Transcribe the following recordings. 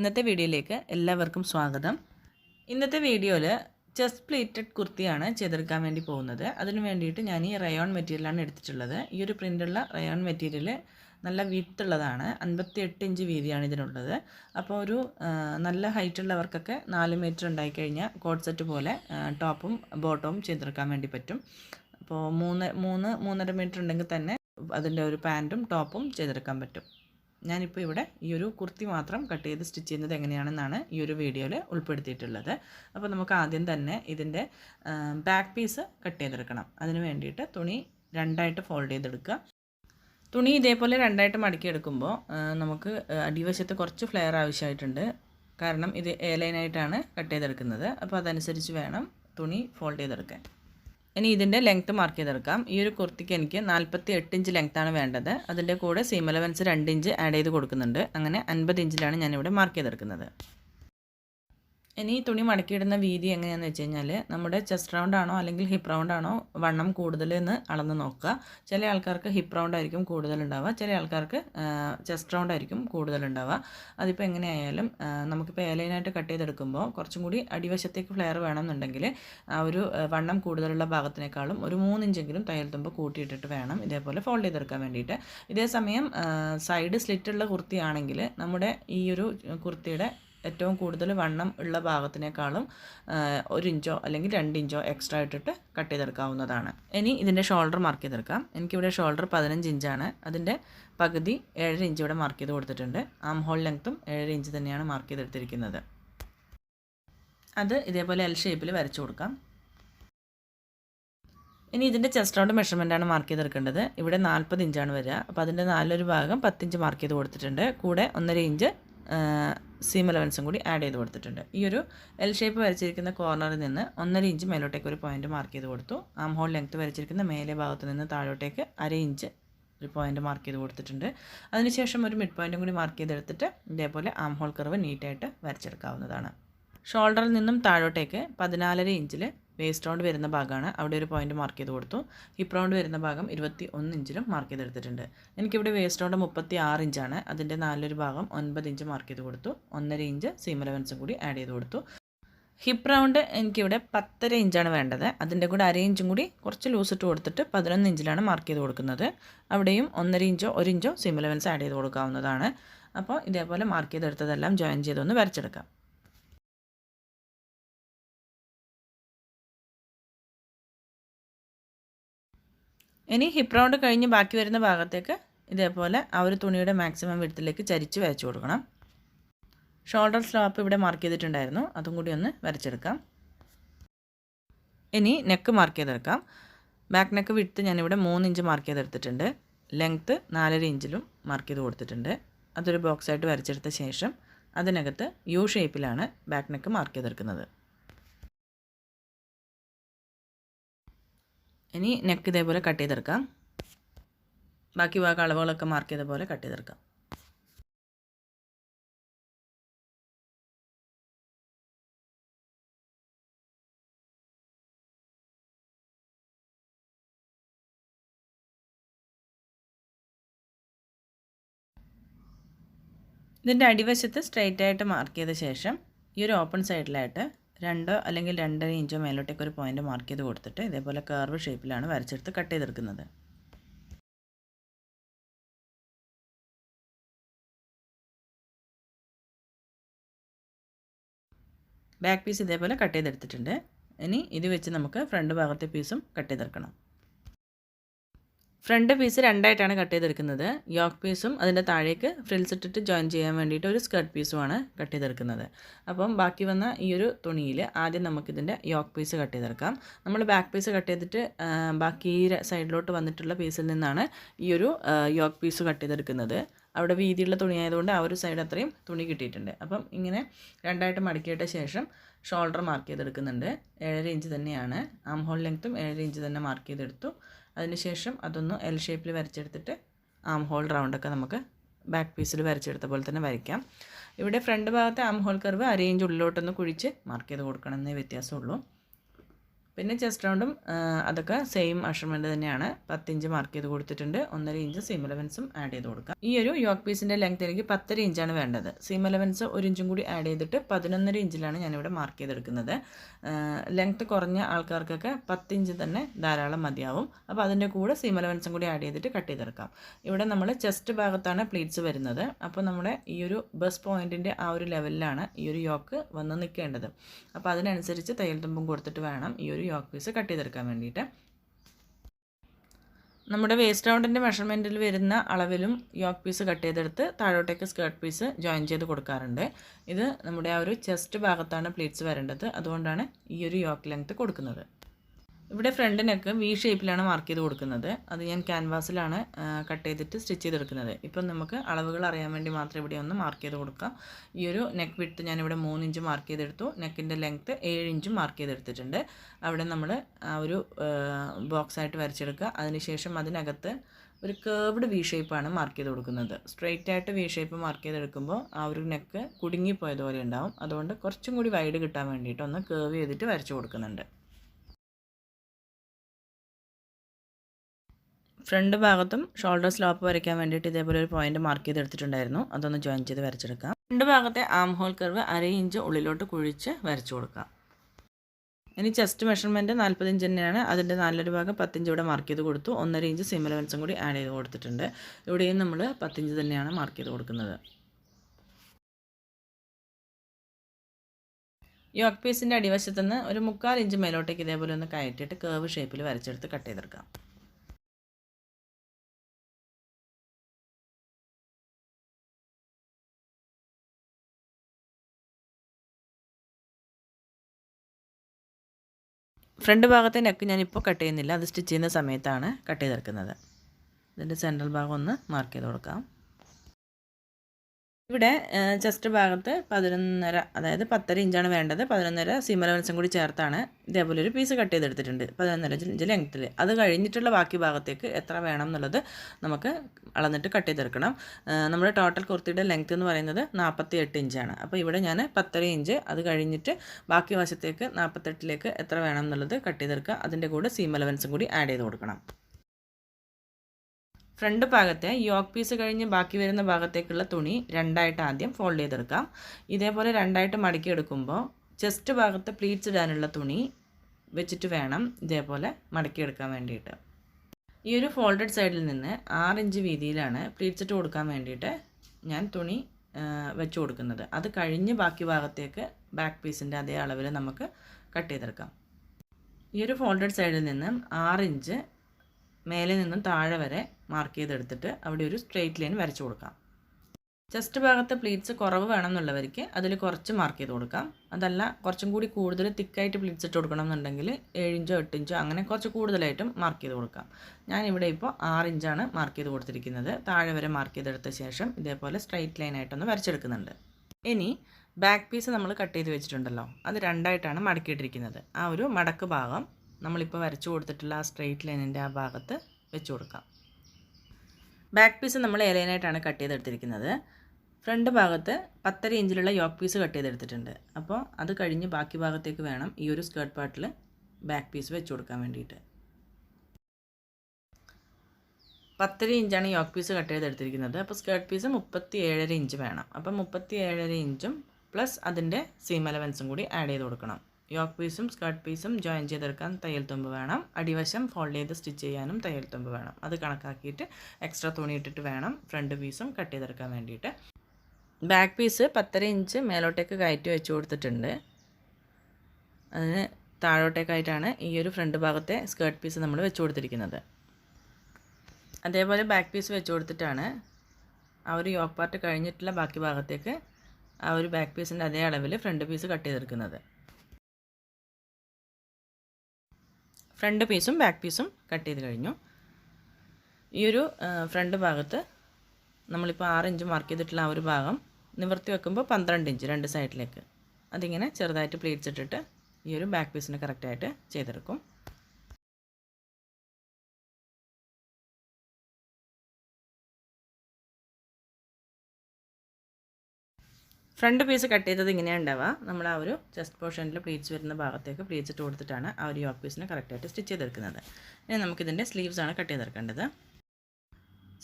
ഇന്നത്തെ വീഡിയോയിലേക്ക് എല്ലാവർക്കും സ്വാഗതം. ഇന്നത്തെ വീഡിയോയിൽ ചെസ്റ്റ് പ്ലേറ്റഡ് കുർത്തിയാണ് ചെയ്തെടുക്കാൻ വേണ്ടി പോകുന്നത്. അതിന് വേണ്ടിയിട്ട് ഞാൻ ഈ റയോൺ മെറ്റീരിയലാണ് എടുത്തിട്ടുള്ളത്. ഈ ഒരു പ്രിന്റുള്ള റയോൺ മെറ്റീരിയൽ നല്ല വിത്തുള്ളതാണ് അൻപത്തി എട്ട് ഇഞ്ച് വീതിയാണ് ഇതിനുള്ളത്. അപ്പോൾ ഒരു നല്ല ഹൈറ്റ് ഉള്ളവർക്കൊക്കെ നാല് മീറ്റർ ഉണ്ടായിക്കഴിഞ്ഞാൽ കോട്ട് സെറ്റ് പോലെ ടോപ്പും ബോട്ടവും ചെയ്തെടുക്കാൻ വേണ്ടി പറ്റും. അപ്പോൾ മൂന്ന് മൂന്ന് മൂന്നര മീറ്റർ ഉണ്ടെങ്കിൽ തന്നെ അതിന്റെ ഒരു പാന്റും ടോപ്പും ചെയ്തെടുക്കാൻ പറ്റും. ഞാനിപ്പോൾ ഇവിടെ ഈ ഒരു കുർത്തി മാത്രം കട്ട് ചെയ്ത് സ്റ്റിച്ച് ചെയ്യുന്നത് എങ്ങനെയാണെന്നാണ് ഈ ഒരു വീഡിയോയിൽ ഉൾപ്പെടുത്തിയിട്ടുള്ളത്. അപ്പോൾ നമുക്ക് ആദ്യം തന്നെ ഇതിന്റെ ബാക്ക് പീസ് കട്ട് ചെയ്തെടുക്കണം. അതിന് വേണ്ടിയിട്ട് തുണി രണ്ടായിട്ട് ഫോൾഡ് ചെയ്തെടുക്കുക. തുണി ഇതേപോലെ രണ്ടായിട്ട് മടക്കിയെടുക്കുമ്പോൾ നമുക്ക് അടിവശത്ത് കുറച്ച് ഫ്ലെയർ ആവശ്യമായിട്ടുണ്ട്. കാരണം ഇത് എ ലൈനായിട്ടാണ് കട്ട് ചെയ്തെടുക്കുന്നത്. അപ്പോൾ അതനുസരിച്ച് വേണം തുണി ഫോൾഡ് ചെയ്തെടുക്കാൻ. ഇനി ഇതിന്റെ ലെങ്ത്ത് മാർക്ക് ചെയ്തെടുക്കാം. ഈ ഒരു കുർത്തിക്ക് എനിക്ക് നാൽപ്പത്തി എട്ട് ഇഞ്ച് ലെങ്ത്താണ് വേണ്ടത്. അതിന്റെ കൂടെ സീം അലവൻസ് രണ്ട് ഇഞ്ച് ആഡ് ചെയ്ത് കൊടുക്കുന്നുണ്ട്. അങ്ങനെ അൻപത് ഇഞ്ചിലാണ് ഞാനിവിടെ മാർക്ക് ചെയ്തെടുക്കുന്നത്. ഇനി തുണി മടക്കിയിടുന്ന വീതി എങ്ങനെയാണെന്ന് വെച്ച് കഴിഞ്ഞാൽ നമ്മുടെ ചെസ്റ്റ് റൗണ്ട് ആണോ അല്ലെങ്കിൽ ഹിപ്പ് റൗണ്ട് ആണോ വണ്ണം കൂടുതൽ എന്ന് അളന്ന് നോക്കുക. ചില ആൾക്കാർക്ക് ഹിപ്പ് റൗണ്ട് ആയിരിക്കും കൂടുതലുണ്ടാവുക. ചില ആൾക്കാർക്ക് ചെസ്റ്റ് റൗണ്ട് ആയിരിക്കും കൂടുതലുണ്ടാവുക. അതിപ്പോൾ എങ്ങനെയായാലും നമുക്കിപ്പോൾ ഏലൈനായിട്ട് കട്ട് ചെയ്തെടുക്കുമ്പോൾ കുറച്ചും കൂടി അടിവശത്തേക്ക് ഫ്ലെയർ വേണമെന്നുണ്ടെങ്കിൽ ആ ഒരു വണ്ണം കൂടുതലുള്ള ഭാഗത്തിനേക്കാളും ഒരു മൂന്നിഞ്ചെങ്കിലും തയ്യൽ തുമ്പ് കൂട്ടിയിട്ടിട്ട് വേണം. ഇതേപോലെ ഫോൾഡ് ചെയ്തെടുക്കാൻ വേണ്ടിയിട്ട്. ഇതേസമയം സൈഡ് സ്ലിറ്റുള്ള കുർത്തിയാണെങ്കിൽ നമ്മുടെ ഈ ഒരു കുർത്തിയുടെ ഏറ്റവും കൂടുതൽ വണ്ണം ഉള്ള ഭാഗത്തിനേക്കാളും ഒരു ഇഞ്ചോ അല്ലെങ്കിൽ രണ്ട് ഇഞ്ചോ എക്സ്ട്രാ ഇട്ടിട്ട് കട്ട് ചെയ്തെടുക്കാവുന്നതാണ്. ഇനി ഇതിന്റെ ഷോൾഡർ മാർക്ക് ചെയ്തെടുക്കാം. എനിക്കിവിടെ ഷോൾഡർ പതിനഞ്ച് ഇഞ്ചാണ്. അതിന്റെ പകുതി ഏഴര ഇഞ്ച് ഇവിടെ മാർക്ക് ചെയ്ത് കൊടുത്തിട്ടുണ്ട്. ആം ഹോൾ ലെങ്ത്തും ഏഴര ഇഞ്ച് തന്നെയാണ് മാർക്ക് ചെയ്തെടുത്തിരിക്കുന്നത്. അത് ഇതേപോലെ എൽ ഷേപ്പിൽ വരച്ചു കൊടുക്കാം. ഇനി ഇതിന്റെ ചെസ്റ്റ് റൗണ്ട് മെഷർമെന്റാണ് മാർക്ക് ചെയ്തെടുക്കേണ്ടത്. ഇവിടെ നാൽപ്പത് ഇഞ്ചാണ് വരിക. അപ്പോൾ അതിന്റെ നാലൊരു ഭാഗം പത്തിഞ്ച് മാർക്ക് ചെയ്ത് കൊടുത്തിട്ടുണ്ട്. കൂടെ ഒന്നര ഇഞ്ച് സീം അലവൻസും കൂടി ആഡ് ചെയ്ത് കൊടുത്തിട്ടുണ്ട്. ഈ ഒരു എൽ ഷേപ്പ് വരച്ചിരിക്കുന്ന കോർണറിൽ നിന്ന് ഒന്നര ഇഞ്ച് മേലോട്ടേക്ക് ഒരു പോയിന്റ് മാർക്ക് ചെയ്ത് കൊടുത്തു. ആം ഹോൾ ലെങ്ത്ത് വരച്ചിരിക്കുന്ന മേലെ ഭാഗത്ത് നിന്ന് താഴോട്ടേക്ക് അര ഇഞ്ച് ഒരു പോയിന്റ് മാർക്ക് ചെയ്ത് കൊടുത്തിട്ടുണ്ട്. അതിനുശേഷം ഒരു മിഡ് പോയിന്റും കൂടി മാർക്ക് ചെയ്തെടുത്തിട്ട് ഇതേപോലെ ആം ഹോൾ കർവ് നീറ്റായിട്ട് വരച്ചെടുക്കാവുന്നതാണ്. ഷോൾഡറിൽ നിന്നും താഴോട്ടേക്ക് പതിനാലര ഇഞ്ചിൽ വേസ്റ്റ് റൗണ്ട് വരുന്ന ഭാഗമാണ്. അവിടെ ഒരു പോയിന്റ് മാർക്ക് ചെയ്ത് കൊടുത്തു. ഹിപ്പ് റൗണ്ട് വരുന്ന ഭാഗം ഇരുപത്തി ഒന്ന് ഇഞ്ചിലും മാർക്ക് ചെയ്തെടുത്തിട്ടുണ്ട്. എനിക്കിവിടെ വേസ്റ്റ് റൗണ്ട് മുപ്പത്തി ആറ് ഇഞ്ചാണ് അതിന്റെ നാലൊരു ഭാഗം ഒൻപത് ഇഞ്ച് മാർക്ക് ചെയ്ത് കൊടുത്തു. ഒന്നര ഇഞ്ച് സീം അലവൻസും കൂടി ആഡ് ചെയ്ത് കൊടുത്തു. ഹിപ്പ് റൗണ്ട് എനിക്കിവിടെ പത്തര ഇഞ്ചാണ് വേണ്ടത്. അതിന്റെ കൂടെ അര ഇഞ്ചും കൂടി കുറച്ച് ലൂസ് ഇട്ട് കൊടുത്തിട്ട് പതിനൊന്ന് ഇഞ്ചിലാണ് മാർക്ക് ചെയ്ത് കൊടുക്കുന്നത്. അവിടെയും ഒന്നര ഇഞ്ചോ ഒരു ഇഞ്ചോ സീം ലെവൻസ് ആഡ് ചെയ്ത് കൊടുക്കാവുന്നതാണ്. അപ്പോൾ ഇതേപോലെ മാർക്ക് ചെയ്തെടുത്തതെല്ലാം ജോയിൻ ചെയ്തൊന്ന് വരച്ചെടുക്കാം. ഇനി ഹിപ്പ് റൗണ്ട് കഴിഞ്ഞ് ബാക്കി വരുന്ന ഭാഗത്തേക്ക് ഇതേപോലെ ആ ഒരു തുണിയുടെ മാക്സിമം വിടത്തിലേക്ക് ചരിച്ച് വരച്ചു കൊടുക്കണം. ഷോൾഡർ സ്ലോപ്പ് ഇവിടെ മാർക്ക് ചെയ്തിട്ടുണ്ടായിരുന്നു. അതും കൂടി ഒന്ന് വരച്ചെടുക്കാം. ഇനി നെക്ക് മാർക്ക് ചെയ്തെടുക്കാം. ബാക്ക് നെക്ക് വിട്ട് ഞാനിവിടെ മൂന്ന് ഇഞ്ച് മാർക്ക് ചെയ്തെടുത്തിട്ടുണ്ട്. ലെങ്ത്ത് നാലര ഇഞ്ചിലും മാർക്ക് ചെയ്ത് കൊടുത്തിട്ടുണ്ട്. അതൊരു ബോക്സായിട്ട് വരച്ചെടുത്ത ശേഷം അതിനകത്ത് യു ഷേപ്പിലാണ് ബാക്ക് നെക്ക് മാർക്ക് ചെയ്തെടുക്കുന്നത്. ഇനി നെക്ക് ഇതേപോലെ കട്ട് ചെയ്തെടുക്കാം. ബാക്കി ഭാഗം അളവുകളൊക്കെ മാർക്ക് ചെയ്ത പോലെ കട്ട് ചെയ്തെടുക്കാം. ഇതിന്റെ അടിവശത്ത് സ്ട്രെയിറ്റ് ആയിട്ട് മാർക്ക് ചെയ്ത ശേഷം ഈ ഒരു ഓപ്പൺ സൈഡിലായിട്ട് രണ്ടോ അല്ലെങ്കിൽ രണ്ടര ഇഞ്ചോ മേലോട്ടേക്ക് ഒരു പോയിന്റ് മാർക്ക് ചെയ്ത് കൊടുത്തിട്ട് ഇതേപോലെ കർവ് ഷേപ്പിലാണ് വരച്ചെടുത്ത് കട്ട് ചെയ്തെടുക്കുന്നത്. ബാക്ക് പീസ് ഇതേപോലെ കട്ട് ചെയ്തെടുത്തിട്ടുണ്ട്. ഇനി ഇത് വെച്ച് നമുക്ക് ഫ്രണ്ട് ഭാഗത്തെ പീസും കട്ട് ചെയ്തെടുക്കണം. ഫ്രണ്ട് പീസ് രണ്ടായിട്ടാണ് കട്ട് ചെയ്തെടുക്കുന്നത്. യോക്ക് പീസും അതിന്റെ താഴേക്ക് ഫ്രിൽസ് ഇട്ടിട്ട് ജോയിൻ ചെയ്യാൻ വേണ്ടിയിട്ട് ഒരു സ്കർട്ട് പീസുമാണ് കട്ട് ചെയ്തെടുക്കുന്നത്. അപ്പം ബാക്കി വന്ന ഈ ഒരു തുണിയിൽ ആദ്യം നമുക്കിതിന്റെ യോക്ക് പീസ് കട്ട് ചെയ്തെടുക്കാം. നമ്മൾ ബാക്ക് പീസ് കട്ട് ചെയ്തിട്ട് ബാക്കി സൈഡിലോട്ട് വന്നിട്ടുള്ള പീസിൽ നിന്നാണ് ഈ ഒരു യോക്ക് പീസ് കട്ട് ചെയ്തെടുക്കുന്നത്. അവിടെ വീതിയുള്ള തുണിയായതുകൊണ്ട് ആ ഒരു സൈഡ് അത്രയും തുണി കിട്ടിയിട്ടുണ്ട്. അപ്പം ഇങ്ങനെ രണ്ടായിട്ട് മടക്കിയിട്ട ശേഷം ഷോൾഡർ മാർക്ക് ചെയ്തെടുക്കുന്നുണ്ട്. ഏഴര ഇഞ്ച് തന്നെയാണ്. ആം ഹോൾ ലെങ്ത്തും ഏഴര ഇഞ്ച് തന്നെ മാർക്ക് ചെയ്തെടുത്തു. അതിനുശേഷം അതൊന്ന് എൽ ഷേപ്പിൽ വരച്ചെടുത്തിട്ട് ആം ഹോൾ റൗണ്ടൊക്കെ നമുക്ക് ബാക്ക് പീസിൽ വരച്ചെടുത്ത പോലെ തന്നെ വരയ്ക്കാം. ഇവിടെ ഫ്രണ്ട് ഭാഗത്തെ ആം ഹോൾ കർവ് അരയിഞ്ച് ഉള്ളിലോട്ടൊന്ന് കുഴിച്ച് മാർക്ക് ചെയ്ത് കൊടുക്കണം എന്നേ വ്യത്യാസമുള്ളൂ. പിന്നെ ചെസ്റ്റ് റൗണ്ടും അതൊക്കെ സെയിം മെഷർമെന്റ് തന്നെയാണ്. പത്തിഞ്ച് മാർക്ക് ചെയ്ത് കൊടുത്തിട്ടുണ്ട്. ഒന്നര ഇഞ്ച് സീം ഇലവൻസും ആഡ് ചെയ്ത് കൊടുക്കാം. ഈ ഒരു യോക്ക് പീസിന്റെ ലെങ്ത് എനിക്ക് പത്തര ഇഞ്ചാണ് വേണ്ടത്. സീം ഇലവൻസ് ഒരു ഇഞ്ചും കൂടി ആഡ് ചെയ്തിട്ട് പതിനൊന്നര ഇഞ്ചിലാണ് ഞാനിവിടെ മാർക്ക് ചെയ്തെടുക്കുന്നത്. ലെങ്ത് കുറഞ്ഞ ആൾക്കാർക്കൊക്കെ പത്തിഞ്ച് തന്നെ ധാരാളം മതിയാവും. അപ്പോൾ അതിന്റെ കൂടെ സീം ഇലവൻസും കൂടി ആഡ് ചെയ്തിട്ട് കട്ട് ചെയ്തെടുക്കാം. ഇവിടെ നമ്മൾ ചെസ്റ്റ് ഭാഗത്താണ് പ്ലീറ്റ്സ് വരുന്നത്. അപ്പോൾ നമ്മുടെ ഈ ഒരു ബസ് പോയിന്റിന്റെ ആ ഒരു ലെവലിലാണ് ഈ ഒരു യോക്ക് വന്ന് നിൽക്കേണ്ടത് അപ്പോൾ അതിനനുസരിച്ച് തയ്യൽ തുമ്പും കൊടുത്തിട്ട് വേണം ഈ ഒരു യോക്ക് പീസ് കട്ട് ചെയ്തെടുക്കാൻ വേണ്ടിയിട്ട്. നമ്മുടെ വേസ്റ്റ് റൗണ്ടിന്റെ മെഷർമെന്റിൽ വരുന്ന അളവിലും യോക്ക് പീസ് കട്ട് ചെയ്തെടുത്ത് താഴോട്ടേക്ക് സ്കേർട്ട് പീസ് ജോയിൻ ചെയ്ത് കൊടുക്കാറുണ്ട്. ഇത് നമ്മുടെ ആ ഒരു ചെസ്റ്റ് ഭാഗത്താണ് പ്ലീറ്റ്സ് വരേണ്ടത്. അതുകൊണ്ടാണ് ഈ ഒരു യോക്ക് ലെങ്ത്ത് കൊടുക്കുന്നത്. ഇവിടെ ഫ്രണ്ട് നെക്ക് വി ഷേപ്പിലാണ് മാർക്ക് ചെയ്ത് കൊടുക്കുന്നത്. അത് ഞാൻ ക്യാൻവാസിലാണ് കട്ട് ചെയ്തിട്ട് സ്റ്റിച്ച് ചെയ്തെടുക്കുന്നത്. ഇപ്പം നമുക്ക് അളവുകൾ അറിയാൻ വേണ്ടി മാത്രം ഇവിടെ ഒന്ന് മാർക്ക് ചെയ്ത് കൊടുക്കാം. ഈ ഒരു നെക്ക് വിട്ട് ഞാനിവിടെ മൂന്ന് ഇഞ്ച് മാർക്ക് ചെയ്തെടുത്തു. നെക്കിന്റെ ലെങ്ത്ത് ഏഴ് ഇഞ്ച് മാർക്ക് ചെയ്തെടുത്തിട്ടുണ്ട്. അവിടെ നമ്മൾ ആ ഒരു ബോക്സ് ആയിട്ട് വരച്ചെടുക്കുക. അതിനുശേഷം അതിനകത്ത് ഒരു കേർവ്ഡ് വി ഷേപ്പാണ് മാർക്ക് ചെയ്ത് കൊടുക്കുന്നത്. സ്ട്രെയിറ്റ് ആയിട്ട് വി ഷേപ്പ് മാർക്ക് ചെയ്തെടുക്കുമ്പോൾ ആ ഒരു നെക്ക് കുടുങ്ങിപ്പോയതുപോലെ ഉണ്ടാവും. അതുകൊണ്ട് കുറച്ചും കൂടി വൈഡ് കിട്ടാൻ വേണ്ടിയിട്ട് ഒന്ന് കേർവ് ചെയ്തിട്ട് വരച്ച് കൊടുക്കുന്നുണ്ട്. ഫ്രണ്ട് ഭാഗത്തും ഷോൾഡർ സ്ലോപ്പ് വരയ്ക്കാൻ വേണ്ടിയിട്ട് ഇതേപോലെ ഒരു പോയിന്റ് മാർക്ക് ചെയ്ത് എടുത്തിട്ടുണ്ടായിരുന്നു അതൊന്ന് ജോയിൻ ചെയ്ത് വരച്ചെടുക്കാം. ഫ്രണ്ട് ഭാഗത്തെ ആം ഹോൾ കർവ് അര ഇഞ്ച് ഉള്ളിലോട്ട് കുഴിച്ച് വരച്ചു കൊടുക്കാം. ഇനി ചെസ്റ്റ് മെഷർമെന്റ് നാൽപ്പത് ഇഞ്ച് തന്നെയാണ്. അതിന്റെ നാലൊരു ഭാഗം പത്തിഞ്ച് ഇവിടെ മാർക്ക് ചെയ്ത് കൊടുത്തു. ഒന്നര ഇഞ്ച് സിം ലെവൻസും കൂടി ആഡ് ചെയ്ത് കൊടുത്തിട്ടുണ്ട്. ഇവിടെയും നമ്മൾ പത്തിഞ്ച് തന്നെയാണ് മാർക്ക് ചെയ്ത് കൊടുക്കുന്നത്. യോക്ക് പീസിന്റെ അടിവശത്തുനിന്ന് ഒരു മുക്കാൽ ഇഞ്ച് മേലോട്ടേക്ക് ഇതേപോലെ ഒന്ന് കയറ്റിയിട്ട് കേവ് ഷേപ്പിൽ വരച്ചെടുത്ത് കട്ട് ചെയ്തെടുക്കാം. ഫ്രണ്ട് ഭാഗത്തെ നെക്ക് ഞാനിപ്പോൾ കട്ട് ചെയ്യുന്നില്ല. അത് സ്റ്റിച്ച് ചെയ്യുന്ന സമയത്താണ് കട്ട് ചെയ്തെടുക്കുന്നത്. ഇതിന്റെ സെൻട്രൽ ഭാഗം ഒന്ന് മാർക്ക് ചെയ്ത് കൊടുക്കാം. ഇവിടെ ചെസ്റ്റ് ഭാഗത്ത് പതിനൊന്നര അതായത് പത്തര ഇഞ്ചാണ് വേണ്ടത്. പതിനൊന്നര സീമലവൻസും കൂടി ചേർത്താണ്. ഇതേപോലെ ഒരു പീസ് കട്ട് ചെയ്തെടുത്തിട്ടുണ്ട്. പതിനൊന്നര ഇഞ്ച് ലെങ്ത്തിൽ അത് കഴിഞ്ഞിട്ടുള്ള ബാക്കി ഭാഗത്തേക്ക് എത്ര വേണം എന്നുള്ളത് നമുക്ക് അളന്നിട്ട് കട്ട് ചെയ്തെടുക്കണം. നമ്മുടെ ടോട്ടൽ കുർത്തിയുടെ ലെങ്ത് എന്ന് പറയുന്നത് നാൽപ്പത്തി എട്ട് ഇഞ്ചാണ്. അപ്പോൾ ഇവിടെ ഞാൻ പത്തര ഇഞ്ച് അത് കഴിഞ്ഞിട്ട് ബാക്കി വശത്തേക്ക് നാൽപ്പത്തെട്ടിലേക്ക് എത്ര വേണം എന്നുള്ളത് കട്ട് ചെയ്തെടുക്കുക. അതിന്റെ കൂടെ സീമലവൻസും കൂടി ആഡ് ചെയ്ത് കൊടുക്കണം. ഫ്രണ്ട് ഭാഗത്തെ യോക്ക് പീസ് കഴിഞ്ഞ് ബാക്കി വരുന്ന ഭാഗത്തേക്കുള്ള തുണി രണ്ടായിട്ട് ആദ്യം ഫോൾഡ് ചെയ്തെടുക്കാം. ഇതേപോലെ രണ്ടായിട്ട് മടക്കി എടുക്കുമ്പോൾ ചെസ്റ്റ് ഭാഗത്ത് പ്ലീറ്റ്സ് ഇടാനുള്ള തുണി വെച്ചിട്ട് വേണം ഇതേപോലെ മടക്കിയെടുക്കാൻ വേണ്ടിയിട്ട്. ഈ ഒരു ഫോൾഡഡ് സൈഡിൽ നിന്ന് ആറ് ഇഞ്ച് വീതിയിലാണ് പ്ലീറ്റ്സ് ഇട്ട് കൊടുക്കാൻ വേണ്ടിയിട്ട് ഞാൻ തുണി വെച്ച് കൊടുക്കുന്നത്. അത് കഴിഞ്ഞ് ബാക്കി ഭാഗത്തേക്ക് ബാക്ക് പീസിന്റെ അതേ അളവിൽ നമുക്ക് കട്ട് ചെയ്തെടുക്കാം. ഈ ഒരു ഫോൾഡഡ് സൈഡിൽ നിന്ന് ആറ് ഇഞ്ച് മേലെ നിന്നും താഴെ വരെ മാർക്ക് ചെയ്തെടുത്തിട്ട് അവിടെ ഒരു സ്ട്രെയിറ്റ് ലൈൻ വരച്ചു കൊടുക്കാം. ചെസ്റ്റ് ഭാഗത്തെ പ്ലീറ്റ്സ് കുറവ് വേണമെന്നുള്ളവർക്ക് അതിൽ കുറച്ച് മാർക്ക് ചെയ്ത് കൊടുക്കാം. അതല്ല കുറച്ചും കൂടി കൂടുതൽ തിക്കായിട്ട് പ്ലീറ്റ്സ് ഇട്ട് കൊടുക്കണം എന്നുണ്ടെങ്കിൽ ഏഴിഞ്ചോ എട്ടിഞ്ചോ അങ്ങനെ കുറച്ച് കൂടുതലായിട്ടും മാർക്ക് ചെയ്ത് കൊടുക്കാം. ഞാനിവിടെ ഇപ്പോൾ ആറിഞ്ചാണ് മാർക്ക് ചെയ്ത് കൊടുത്തിരിക്കുന്നത്. താഴെ വരെ മാർക്ക് ചെയ്തെടുത്ത ശേഷം ഇതേപോലെ സ്ട്രെയിറ്റ് ലൈനായിട്ടൊന്ന് വരച്ചെടുക്കുന്നുണ്ട്. ഇനി ബാക്ക് പീസ് നമ്മൾ കട്ട് ചെയ്ത് വെച്ചിട്ടുണ്ടല്ലോ. അത് രണ്ടായിട്ടാണ് മടക്കിയിട്ടിരിക്കുന്നത്. ആ ഒരു മടക്ക് ഭാഗം നമ്മളിപ്പോൾ വരച്ചു കൊടുത്തിട്ടുള്ള ആ സ്ട്രെയിറ്റ് ലൈനിന്റെ ആ ഭാഗത്ത് വെച്ച് കൊടുക്കാം. ബാക്ക് പീസ് നമ്മൾ ഏലൈനായിട്ടാണ് കട്ട് ചെയ്തെടുത്തിരിക്കുന്നത്. ഫ്രണ്ട് ഭാഗത്ത് പത്തര ഇഞ്ചിലുള്ള യോക്ക് പീസ് കട്ട് ചെയ്തെടുത്തിട്ടുണ്ട്. അപ്പോൾ അത് കഴിഞ്ഞ് ബാക്കി ഭാഗത്തേക്ക് വേണം ഈ ഒരു സ്കേർട്ട് പാർട്ടിൽ ബാക്ക് പീസ് വെച്ച് കൊടുക്കാൻ വേണ്ടിയിട്ട്. പത്തര ഇഞ്ചാണ് യോക്ക് പീസ് കട്ട് ചെയ്തെടുത്തിരിക്കുന്നത്. അപ്പോൾ സ്കേർട്ട് പീസ് മുപ്പത്തി ഏഴര ഇഞ്ച് വേണം. അപ്പോൾ മുപ്പത്തി ഏഴര ഇഞ്ചും പ്ലസ് അതിന്റെ സീം അലവൻസും കൂടി ആഡ് ചെയ്ത് കൊടുക്കണം. യോക്ക് പീസും സ്കർട്ട് പീസും ജോയിൻ ചെയ്തെടുക്കാൻ തയ്യൽ തുമ്പ് വേണം. അടിവശം ഫോൾഡ് ചെയ്ത് സ്റ്റിച്ച് ചെയ്യാനും തയ്യൽ തുമ്പ് വേണം. അത് കണക്കാക്കിയിട്ട് എക്സ്ട്രാ തുണി ഇട്ടിട്ട് വേണം ഫ്രണ്ട് പീസും കട്ട് ചെയ്തെടുക്കാൻ വേണ്ടിയിട്ട്. ബാക്ക് പീസ് പത്തര ഇഞ്ച് മേലോട്ടേക്ക് കയറ്റി വെച്ച് കൊടുത്തിട്ടുണ്ട്. അതിന് താഴോട്ടേക്കായിട്ടാണ് ഈ ഒരു ഫ്രണ്ട് ഭാഗത്തെ സ്കേർട്ട് പീസ് നമ്മൾ വെച്ച് കൊടുത്തിരിക്കുന്നത്. അതേപോലെ ബാക്ക് പീസ് വെച്ച് കൊടുത്തിട്ടാണ് ആ ഒരു യോക്ക് പാർട്ട് കഴിഞ്ഞിട്ടുള്ള ബാക്കി ഭാഗത്തേക്ക് ആ ഒരു ബാക്ക് പീസിന്റെ അതേ അളവിൽ ഫ്രണ്ട് പീസ് കട്ട് ചെയ്തെടുക്കുന്നത്. ഫ്രണ്ട് പീസും ബാക്ക് പീസും കട്ട് ചെയ്ത് കഴിഞ്ഞു. ഈ ഒരു ഫ്രണ്ട് ഭാഗത്ത് നമ്മളിപ്പോൾ ആറ് ഇഞ്ച് മാർക്ക് ചെയ്തിട്ടുള്ള ആ ഒരു ഭാഗം നിവർത്തി വെക്കുമ്പോൾ പന്ത്രണ്ട് ഇഞ്ച് രണ്ട് സൈഡിലേക്ക് അതിങ്ങനെ ചെറുതായിട്ട് പ്ലീറ്റ്സ് ഇട്ടിട്ട് ഈ ഒരു ബാക്ക് പീസിന് കറക്റ്റായിട്ട് ചെയ്തെടുക്കും. ഫ്രണ്ട് പീസ് കട്ട് ചെയ്തത് ഇങ്ങനെയാണ് ഉണ്ടാവുക. നമ്മൾ ആ ഒരു ചെസ്റ്റ് പോർഷനിൽ പ്ലീറ്റ്സ് വരുന്ന ഭാഗത്തേക്ക് പ്ലീറ്റ്സ് ഇട്ട് കൊടുത്തിട്ടാണ് ആ ഒരു യോക്ക് പീസിനെ കറക്റ്റായിട്ട് സ്റ്റിച്ച് ചെയ്തെടുക്കുന്നത്. ഇനി നമുക്കിതിന്റെ സ്ലീവ്സാണ് കട്ട് ചെയ്തെടുക്കേണ്ടത്.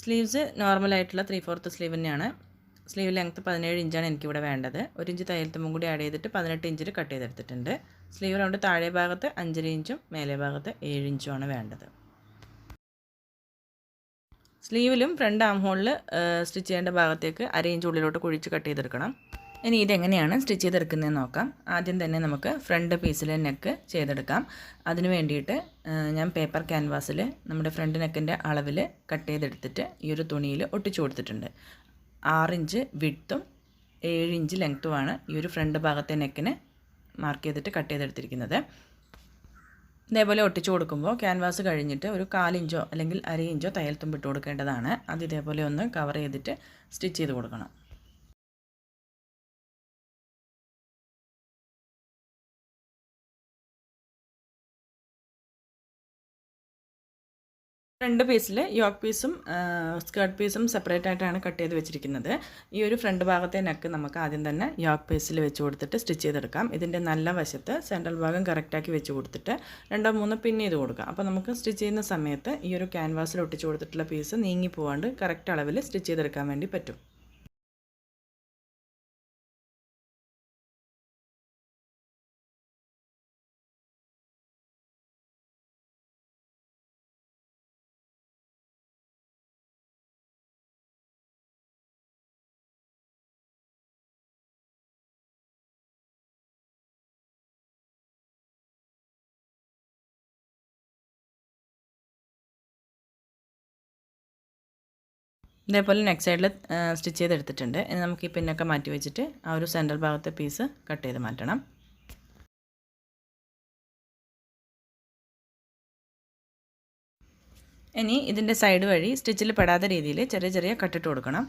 സ്ലീവ്സ് നോർമലായിട്ടുള്ള ത്രീ ഫോർത്ത് സ്ലീവ് തന്നെയാണ്. സ്ലീവ് ലെങ്ത്ത് പതിനേഴ് ഇഞ്ചാണ് എനിക്കിവിടെ വേണ്ടത്. ഒരു ഇഞ്ച് തയ്യൽത്തുമ്പും കൂടി ആഡ് ചെയ്തിട്ട് പതിനെട്ട് ഇഞ്ചിൽ കട്ട് ചെയ്തെടുത്തിട്ടുണ്ട്. സ്ലീവ് റൗണ്ട് താഴെ ഭാഗത്ത് അഞ്ചര ഇഞ്ചും മേലെ ഭാഗത്ത് ഏഴ് ഇഞ്ചുമാണ് വേണ്ടത്. സ്ലീവിലും ഫ്രണ്ട് ആം ഹോളിൽ സ്റ്റിച്ച് ചെയ്യേണ്ട ഭാഗത്തേക്ക് അര ഇഞ്ച് ഉള്ളിലോട്ട് കുഴിച്ച് കട്ട് ചെയ്തെടുക്കണം. ഇനി ഇതെങ്ങനെയാണ് സ്റ്റിച്ച് ചെയ്തെടുക്കുന്നതെന്ന് നോക്കാം. ആദ്യം തന്നെ നമുക്ക് ഫ്രണ്ട് പീസിൽ നെക്ക് ചെയ്തെടുക്കാം. അതിന് വേണ്ടിയിട്ട് ഞാൻ പേപ്പർ ക്യാൻവാസിൽ നമ്മുടെ ഫ്രണ്ട് നെക്കിന്റെ അളവിൽ കട്ട് ചെയ്തെടുത്തിട്ട് ഈ ഒരു തുണിയിൽ ഒട്ടിച്ചു കൊടുത്തിട്ടുണ്ട്. ആറിഞ്ച് വിഡ്ത്തും ഏഴിഞ്ച് ലെങ്ത്തുമാണ് ഈ ഒരു ഫ്രണ്ട് ഭാഗത്തെ നെക്കിന് മാർക്ക് ചെയ്തിട്ട് കട്ട് ചെയ്തെടുത്തിരിക്കുന്നത്. ഇതേപോലെ ഒട്ടിച്ചു കൊടുക്കുമ്പോൾ ക്യാൻവാസ് കഴിഞ്ഞിട്ട് ഒരു കാലിഞ്ചോ അല്ലെങ്കിൽ അരയിഞ്ചോ തയ്യൽ തുമ്പിട്ട് കൊടുക്കേണ്ടതാണ്. അത് ഇതേപോലെ ഒന്ന് കവർ ചെയ്തിട്ട് സ്റ്റിച്ച് ചെയ്ത് കൊടുക്കണം. രണ്ട് പീസിൽ യോക്ക് പീസും സ്കേർട്ട് പീസും സെപ്പറേറ്റ് ആയിട്ടാണ് കട്ട് ചെയ്ത് വെച്ചിരിക്കുന്നത്. ഈ ഒരു ഫ്രണ്ട് ഭാഗത്തെ നെക്ക് നമുക്ക് ആദ്യം തന്നെ യോക്ക് പീസിൽ വെച്ച് കൊടുത്തിട്ട് സ്റ്റിച്ച് ചെയ്തെടുക്കാം. ഇതിന്റെ നല്ല വശത്ത് സെൻട്രൽ ഭാഗം കറക്റ്റാക്കി വെച്ച് കൊടുത്തിട്ട് രണ്ടോ മൂന്നോ പിൻ ചെയ്ത് കൊടുക്കാം. അപ്പോൾ നമുക്ക് സ്റ്റിച്ച് ചെയ്യുന്ന സമയത്ത് ഈ ഒരു ക്യാൻവാസിൽ ഒട്ടിച്ച് കൊടുത്തിട്ടുള്ള പീസ് നീങ്ങി പോകാണ്ട് കറക്റ്റ് അളവിൽ സ്റ്റിച്ച് ചെയ്തെടുക്കാൻ വേണ്ടി പറ്റും. ഇതേപോലെ നെക്സ്റ്റ് സൈഡിൽ സ്റ്റിച്ച് ചെയ്തെടുത്തിട്ടുണ്ട്. ഇനി നമുക്ക് ഈ പിന്നൊക്കെ മാറ്റി വെച്ചിട്ട് ആ ഒരു സെൻട്രൽ ഭാഗത്തെ പീസ് കട്ട് ചെയ്ത് മാറ്റണം. ഇനി ഇതിന്റെ സൈഡ് വഴി സ്റ്റിച്ചിൽ പെടാത്ത രീതിയിൽ ചെറിയ ചെറിയ കട്ടിട്ട് കൊടുക്കണം.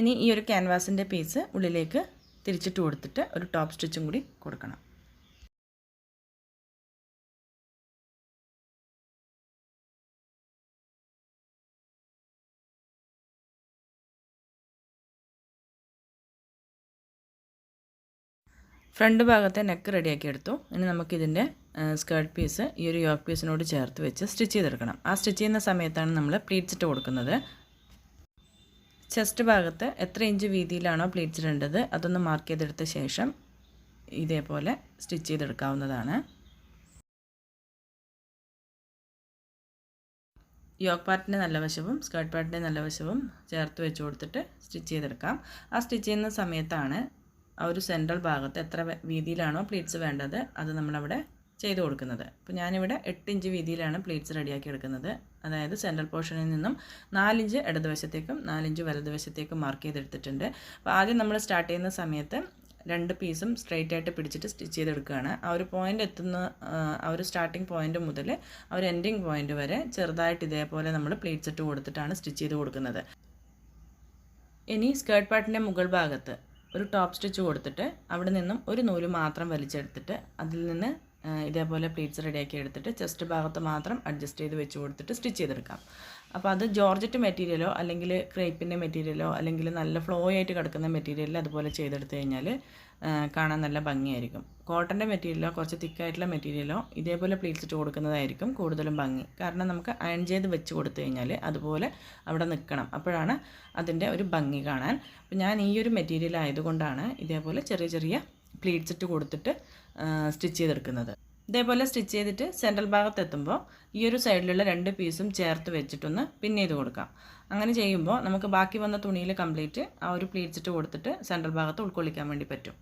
ഇനി ഈ ഒരു ക്യാൻവാസിന്റെ പീസ് ഉള്ളിലേക്ക് തിരിച്ചിട്ട് കൊടുത്തിട്ട് ഒരു ടോപ്പ് സ്റ്റിച്ചും കൂടി കൊടുക്കണം. ഫ്രണ്ട് ഭാഗത്തെ നെക്ക് റെഡിയാക്കി എടുത്തു. ഇനി നമുക്കിതിന്റെ സ്കേർട്ട് പീസ് ഈ ഒരു യോക്ക് പീസിനോട് ചേർത്ത് വെച്ച് സ്റ്റിച്ച് ചെയ്തെടുക്കണം. ആ സ്റ്റിച്ച് ചെയ്യുന്ന സമയത്താണ് നമ്മൾ പ്ലീറ്റ്സ് ഇട്ട് കൊടുക്കുന്നത്. ചെസ്റ്റ് ഭാഗത്ത് എത്ര ഇഞ്ച് വീതിയിലാണോ പ്ലീറ്റ്സ് ഇടേണ്ടത് അതൊന്ന് മാർക്ക് ചെയ്തെടുത്ത ശേഷം ഇതേപോലെ സ്റ്റിച്ച് ചെയ്തെടുക്കാവുന്നതാണ്. യോക്ക് പാർട്ടിന്റെ നല്ല വശവും സ്കേർട്ട് പാർട്ടിന്റെ നല്ല വശവും ചേർത്ത് വെച്ച് കൊടുത്തിട്ട് സ്റ്റിച്ച് ചെയ്തെടുക്കാം. ആ സ്റ്റിച്ച് ചെയ്യുന്ന സമയത്താണ് ആ ഒരു സെൻട്രൽ ഭാഗത്ത് എത്ര വീതിയിലാണോ പ്ലീറ്റ്സ് വേണ്ടത് അത് നമ്മളവിടെ ചെയ്ത് കൊടുക്കുന്നത്. അപ്പോൾ ഞാനിവിടെ എട്ട് ഇഞ്ച് വീതിയിലാണ് പ്ലീറ്റ്സ് റെഡിയാക്കി എടുക്കുന്നത്. അതായത് സെൻട്രൽ പോർഷനിൽ നിന്നും നാലിഞ്ച് ഇടതുവശത്തേക്കും നാലിഞ്ച് വലതുവശത്തേക്കും മാർക്ക് ചെയ്തെടുത്തിട്ടുണ്ട്. അപ്പോൾ ആദ്യം നമ്മൾ സ്റ്റാർട്ട് ചെയ്യുന്ന സമയത്ത് രണ്ട് പീസും സ്ട്രെയിറ്റ് ആയിട്ട് പിടിച്ചിട്ട് സ്റ്റിച്ച് ചെയ്തെടുക്കുകയാണ്. ആ ഒരു പോയിന്റ് എത്തുന്ന ആ ഒരു സ്റ്റാർട്ടിങ് പോയിന്റ് മുതൽ ആ ഒരു എൻഡിങ് പോയിന്റ് വരെ ചെറുതായിട്ട് ഇതേപോലെ നമ്മൾ പ്ലീറ്റ്സ് ഇട്ട് കൊടുത്തിട്ടാണ് സ്റ്റിച്ച് ചെയ്ത് കൊടുക്കുന്നത്. ഇനി സ്കേർട്ട് പാർട്ടിന്റെ മുകൾ ഭാഗത്ത് ഒരു ടോപ്പ് സ്റ്റിച്ച് കൊടുത്തിട്ട് അവിടെ നിന്നും ഒരു നൂൽ മാത്രം വലിച്ചെടുത്തിട്ട് അതിൽ നിന്ന് ഇതേപോലെ പ്ലീറ്റ്സ് റെഡിയാക്കി എടുത്തിട്ട് ചെസ്റ്റ് ഭാഗത്ത് മാത്രം അഡ്ജസ്റ്റ് ചെയ്ത് വെച്ച് കൊടുത്തിട്ട് സ്റ്റിച്ച് ചെയ്തെടുക്കാം. അപ്പോൾ അത് ജോർജറ്റ് മെറ്റീരിയലോ അല്ലെങ്കിൽ ക്രേപ്പിന്റെ മെറ്റീരിയലോ അല്ലെങ്കിൽ നല്ല ഫ്ലോ ആയിട്ട് കിടക്കുന്ന മെറ്റീരിയലിൽ അതുപോലെ ചെയ്തെടുത്തു കഴിഞ്ഞാൽ കാണാൻ നല്ല ഭംഗിയായിരിക്കും. കോട്ടന്റെ മെറ്റീരിയലോ കുറച്ച് തിക്കായിട്ടുള്ള മെറ്റീരിയലോ ഇതേപോലെ പ്ലീറ്റ്സ് ഇട്ട് കൊടുക്കുന്നതായിരിക്കും കൂടുതലും ഭംഗി. കാരണം നമുക്ക് അയൺ ചെയ്ത് വെച്ച് കൊടുത്തു കഴിഞ്ഞാൽ അതുപോലെ അവിടെ നിൽക്കണം അപ്പോഴാണ് അതിന്റെ ഒരു ഭംഗി കാണാൻ. അപ്പോൾ ഞാൻ ഈ ഒരു മെറ്റീരിയൽ ആയതുകൊണ്ടാണ് ഇതേപോലെ ചെറിയ ചെറിയ പ്ലീറ്റ്സ് ഇട്ട് കൊടുത്തിട്ട് സ്റ്റിച്ച് ചെയ്തെടുക്കുന്നത്. ഇതേപോലെ സ്റ്റിച്ച് ചെയ്തിട്ട് സെൻട്രൽ ഭാഗത്ത് എത്തുമ്പോൾ ഈ ഒരു സൈഡിലുള്ള രണ്ട് പീസും ചേർത്ത് വെച്ചിട്ടൊന്ന് പിൻ ചെയ്ത് കൊടുക്കാം. അങ്ങനെ ചെയ്യുമ്പോൾ നമുക്ക് ബാക്കി വന്ന തുണിയിൽ കംപ്ലീറ്റ് ആ ഒരു പ്ലീറ്റ്സിട്ട് കൊടുത്തിട്ട് സെൻട്രൽ ഭാഗത്ത് ഉൾക്കൊള്ളിക്കാൻ വേണ്ടി പറ്റും.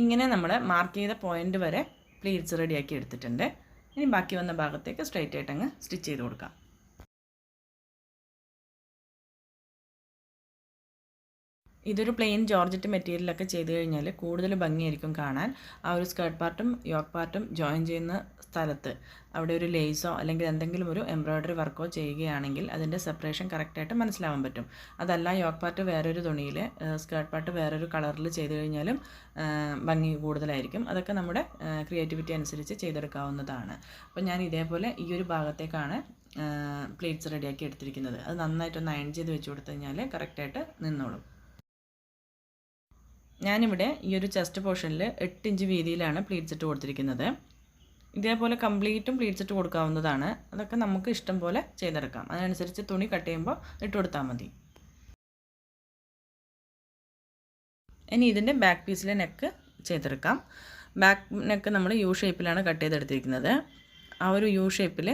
ഇങ്ങനെ നമ്മൾ മാർക്ക് ചെയ്ത പോയിന്റ് വരെ പ്ലീറ്റ്സ് റെഡിയാക്കി എടുത്തിട്ടുണ്ട്. ഇനി ബാക്കി വന്ന ഭാഗത്തേക്ക് സ്ട്രൈറ്റ് ആയിട്ട് അങ്ങ് സ്റ്റിച്ച് ചെയ്ത് കൊടുക്കാം. ഇതൊരു പ്ലെയിൻ ജോർജറ്റ് മെറ്റീരിയലൊക്കെ ചെയ്ത് കഴിഞ്ഞാൽ കൂടുതൽ ഭംഗിയായിരിക്കും കാണാൻ. ആ ഒരു സ്കേർട്ട് പാർട്ടും യോക്ക് പാർട്ടും ജോയിൻ ചെയ്യുന്ന സ്ഥലത്ത്. അവിടെ ഒരു ലേസോ അല്ലെങ്കിൽ എന്തെങ്കിലും ഒരു എംബ്രോയ്ഡറി വർക്കോ ചെയ്യുകയാണെങ്കിൽ അതിന്റെ സെപ്പറേഷൻ കറക്റ്റായിട്ട് മനസ്സിലാവാൻ പറ്റും. അതല്ല യോക്ക് പാർട്ട് വേറൊരു തുണിയിൽ സ്കേർട്ട് പാർട്ട് വേറൊരു കളറിൽ ചെയ്ത് കഴിഞ്ഞാലും ഭംഗി കൂടുതലായിരിക്കും. അതൊക്കെ നമ്മുടെ ക്രിയേറ്റിവിറ്റി അനുസരിച്ച് ചെയ്തെടുക്കാവുന്നതാണ്. അപ്പോൾ ഞാൻ ഇതേപോലെ ഈ ഒരു ഭാഗത്തേക്കാണ് പ്ലേറ്റ്സ് റെഡിയാക്കി എടുത്തിരിക്കുന്നത്. അത് നന്നായിട്ടൊന്ന് അയൺ ചെയ്ത് വെച്ച് കൊടുത്തു കഴിഞ്ഞാൽ കറക്റ്റായിട്ട് നിന്നോളും. ഞാനിവിടെ ഈ ഒരു ചെസ്റ്റ് പോർഷനിൽ എട്ട് ഇഞ്ച് വീതിയിലാണ് പ്ലീറ്റ്സ് ഇട്ട് കൊടുത്തിരിക്കുന്നത്. ഇതേപോലെ കംപ്ലീറ്റും പ്ലീറ്റ്സ് ഇട്ട് കൊടുക്കാവുന്നതാണ്. അതൊക്കെ നമുക്ക് ഇഷ്ടം പോലെ ചെയ്തെടുക്കാം. അതിനനുസരിച്ച് തുണി കട്ട് ചെയ്യുമ്പോൾ ഇട്ട് കൊടുത്താൽ മതി. ഇനി ഇതിന്റെ ബാക്ക് പീസിലെ നെക്ക് ചെയ്തെടുക്കാം. ബാക്ക് നെക്ക് നമ്മൾ യു ഷേപ്പിലാണ് കട്ട് ചെയ്തെടുത്തിരിക്കുന്നത്. ആ ഒരു യു ഷേപ്പിൽ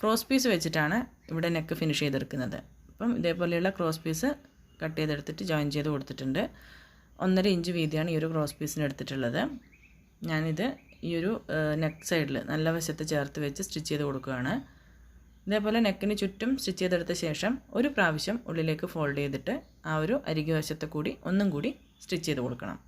ക്രോസ് പീസ് വെച്ചിട്ടാണ് ഇവിടെ നെക്ക് ഫിനിഷ് ചെയ്തെടുക്കുന്നത്. അപ്പം ഇതേപോലെയുള്ള ക്രോസ് പീസ് കട്ട് ചെയ്തെടുത്തിട്ട് ജോയിൻ ചെയ്ത് കൊടുത്തിട്ടുണ്ട്. ഒന്നര ഇഞ്ച് വീതിയാണ് ഈ ഒരു ക്രോസ് പീസിന് എടുത്തിട്ടുള്ളത്. ഞാനിത് ഈ ഒരു നെക്ക് സൈഡിൽ നല്ല വശത്ത് ചേർത്ത് വെച്ച് സ്റ്റിച്ച് ചെയ്ത് കൊടുക്കുകയാണ്. ഇതേപോലെ നെക്കിന് ചുറ്റും സ്റ്റിച്ച് ചെയ്തെടുത്ത ശേഷം ഒരു പ്രാവശ്യം ഉള്ളിലേക്ക് ഫോൾഡ് ചെയ്തിട്ട് ആ ഒരു അരികെ കൂടി ഒന്നും കൂടി സ്റ്റിച്ച് ചെയ്ത് കൊടുക്കണം.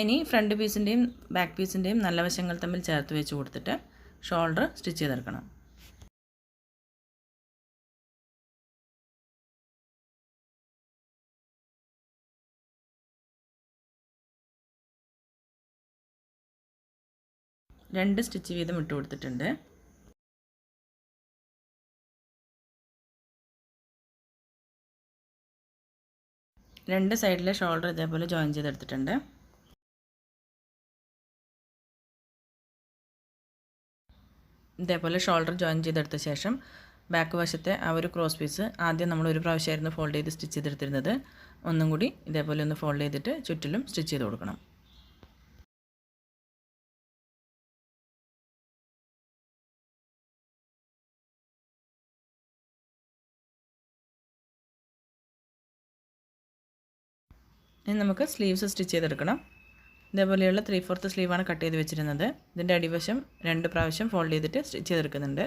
ഇനി ഫ്രണ്ട് പീസിന്റെയും ബാക്ക് പീസിന്റെയും നല്ല വശങ്ങൾ തമ്മിൽ ചേർത്ത് വെച്ച് കൊടുത്തിട്ട് ഷോൾഡർ സ്റ്റിച്ച് ചെയ്തെടുക്കണം. രണ്ട് സ്റ്റിച്ച് വീതം ഇട്ട് കൊടുത്തിട്ടുണ്ട്. രണ്ട് സൈഡിലെ ഷോൾഡർ ഇതേപോലെ ജോയിൻ ചെയ്തെടുത്തിട്ടുണ്ട്. ഇതേപോലെ ഷോൾഡർ ജോയിൻ ചെയ്തെടുത്ത ശേഷം ബാക്ക് വശത്തെ ആ ഒരു ക്രോസ് പീസ് ആദ്യം നമ്മൾ ഒരു പ്രാവശ്യമായിരുന്നു ഫോൾഡ് ചെയ്ത് സ്റ്റിച്ച് ചെയ്തെടുത്തിരുന്നത്. ഒന്നും കൂടി ഇതേപോലെ ഒന്ന് ഫോൾഡ് ചെയ്തിട്ട് ചുറ്റിലും സ്റ്റിച്ച് ചെയ്ത് കൊടുക്കണം. ഇനി നമുക്ക് സ്ലീവ്സ് സ്റ്റിച്ച് ചെയ്തെടുക്കണം. ഇതേപോലെയുള്ള ത്രീ ഫോർത്ത് സ്ലീവാണ് കട്ട് ചെയ്ത് വെച്ചിരുന്നത്. ഇതിന്റെ അടിവശം രണ്ട് പ്രാവശ്യം ഫോൾഡ് ചെയ്തിട്ട് സ്റ്റിച്ച് ചെയ്തെടുക്കുന്നുണ്ട്.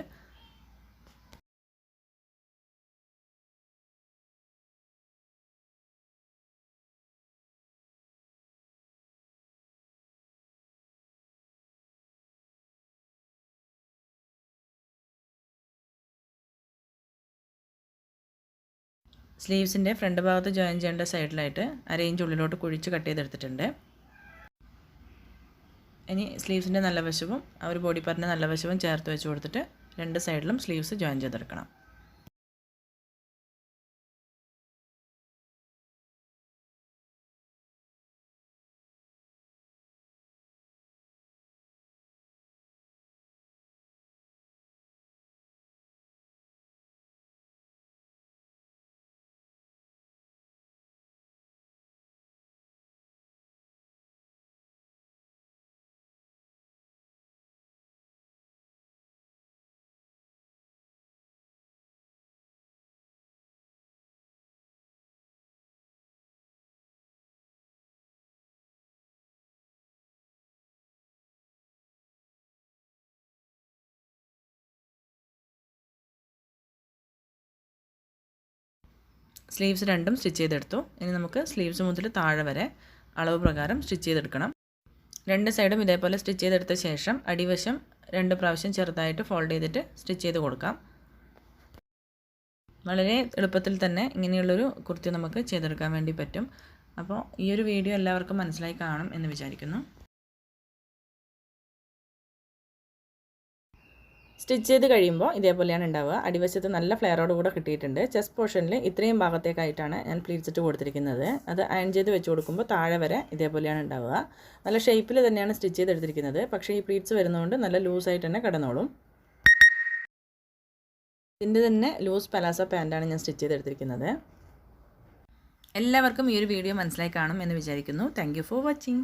സ്ലീവ്സിന്റെ ഫ്രണ്ട് ഭാഗത്ത് ജോയിൻ ചെയ്യേണ്ട സൈഡിലായിട്ട് അരയിഞ്ച് ഉള്ളിലോട്ട് കുഴിച്ച് കട്ട് ചെയ്തെടുത്തിട്ടുണ്ട്. ഇനി സ്ലീവ്സിന്റെ നല്ല വശവും ആ ഒരു ബോഡി പാർട്ടിന്റെ നല്ല വശവും ചേർത്ത് വെച്ച് കൊടുത്തിട്ട് രണ്ട് സൈഡിലും സ്ലീവ്സ് ജോയിൻ ചെയ്തെടുക്കണം. സ്ലീവ്സ് രണ്ടും സ്റ്റിച്ച് ചെയ്തെടുത്തു. ഇനി നമുക്ക് സ്ലീവ്സ് മുതൽ താഴെ വരെ അളവ് പ്രകാരം സ്റ്റിച്ച് ചെയ്തെടുക്കണം. രണ്ട് സൈഡും ഇതേപോലെ സ്റ്റിച്ച് ചെയ്തെടുത്ത ശേഷം അടിവശം രണ്ട് പ്രാവശ്യം ചെറുതായിട്ട് ഫോൾഡ് ചെയ്തിട്ട് സ്റ്റിച്ച് ചെയ്ത് കൊടുക്കാം. വളരെ എളുപ്പത്തിൽ തന്നെ ഇങ്ങനെയുള്ളൊരു കുർത്തി നമുക്ക് ചെയ്തെടുക്കാൻ വേണ്ടി പറ്റും. അപ്പോൾ ഈ ഒരു വീഡിയോ എല്ലാവർക്കും മനസ്സിലായി കാണും എന്ന് വിചാരിക്കുന്നു. സ്റ്റിച്ച് ചെയ്ത് കഴിയുമ്പോൾ ഇതേപോലെയാണ് ഉണ്ടാവുക അടിവശത്ത് നല്ല ഫ്ലെയറോട് കൂടെ കിട്ടിയിട്ടുണ്ട്. ചെസ്റ്റ് പോർഷനിൽ ഇത്രയും ഭാഗത്തേക്കായിട്ടാണ് ഞാൻ പ്ലീറ്റ്സിട്ട് കൊടുത്തിരിക്കുന്നത്. അത് അയൺ ചെയ്ത് വെച്ച് കൊടുക്കുമ്പോൾ താഴെ വരെ ഇതേപോലെയാണ് ഉണ്ടാവുക നല്ല ഷേപ്പിൽ തന്നെയാണ് സ്റ്റിച്ച് ചെയ്തെടുത്തിരിക്കുന്നത്. പക്ഷേ ഈ പ്ലീറ്റ്സ് വരുന്നതുകൊണ്ട് നല്ല ലൂസായിട്ട് തന്നെ കിടന്നോളും. ഇതിന്റെ തന്നെ ലൂസ് പലാസോ പാന്റാണ് ഞാൻ സ്റ്റിച്ച് ചെയ്തെടുത്തിരിക്കുന്നത്. എല്ലാവർക്കും ഈ ഒരു വീഡിയോ മനസ്സിലായി കാണും എന്ന് വിചാരിക്കുന്നു. Thank for watching